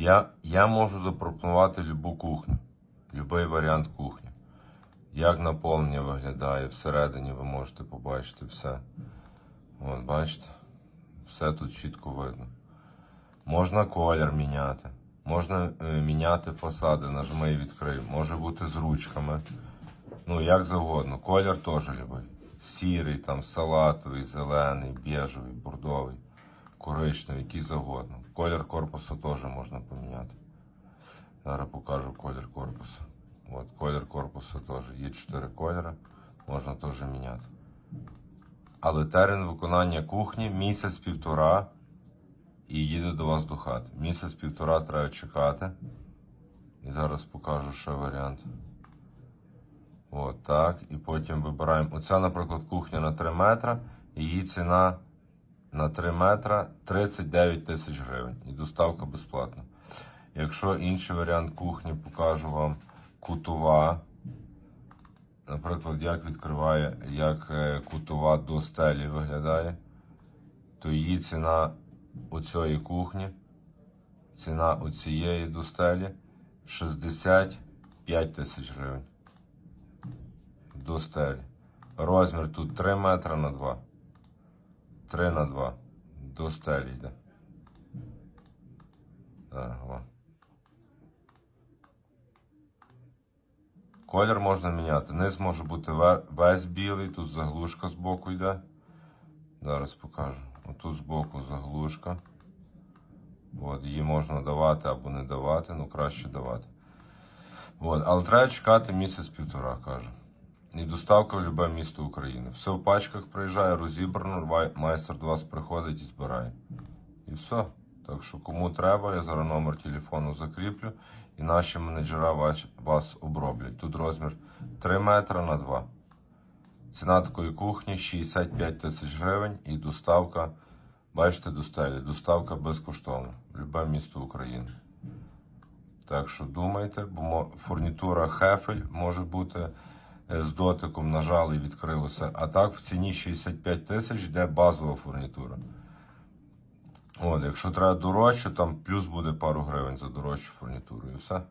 Я, я можу запропонувати любу кухню, будь-який варіант кухні. Як наповнення виглядає, всередині ви можете побачити все. От, бачите? Все тут чітко видно. Можна колір міняти. Можна е, міняти фасади, нажми і відкрий. Може бути з ручками. Ну, як завгодно. Колір теж любий. Сірий, там, салатовий, зелений, біжевий, бордовий, коричневий, який завгодно. Колір корпусу теж можна поміняти. Зараз покажу колір корпусу. От, колір корпусу теж. Є чотири кольори, можна теж міняти. Але термін виконання кухні місяць-півтора і їде до вас до хати. Місяць-півтора треба чекати. І зараз покажу ще варіант. От так. І потім вибираємо. Оця, наприклад, кухня на 3 метра. Її ціна на 3 метра 39 тисяч гривень. І доставка безплатна. Якщо інший варіант кухні покажу вам кутова. Наприклад, як відкриває, як е, кутова до стелі виглядає, то її ціна оцієї кухні, ціна оцієї до стелі 65 тисяч гривень. До стелі. Розмір тут 3 метри на 2. 3 на 2. До стелі йде. Так. Колір можна міняти. Низ може бути весь білий, тут заглушка з боку йде. Зараз покажу. Отут з боку заглушка. От, її можна давати або не давати, ну краще давати. От, але треба чекати місяць-півтора, каже. І доставка в любе місто України. Все в пачках приїжджає, розібрано, майстер до вас приходить і збирає. І все. Так що кому треба, я зараз номер телефону закріплю, і наші менеджера вас, вас оброблять. Тут розмір 3 метри на 2. Ціна такої кухні 65 тисяч гривень і доставка, бачите, до стелі, доставка безкоштовна в любе місто України. Так що думайте, бо фурнітура Хефель може бути з дотиком нажали і відкрилося. А так в ціні 65 тисяч йде базова фурнітура. От, якщо треба дорожче, там плюс буде пару гривень за дорожчу фурнітуру і все.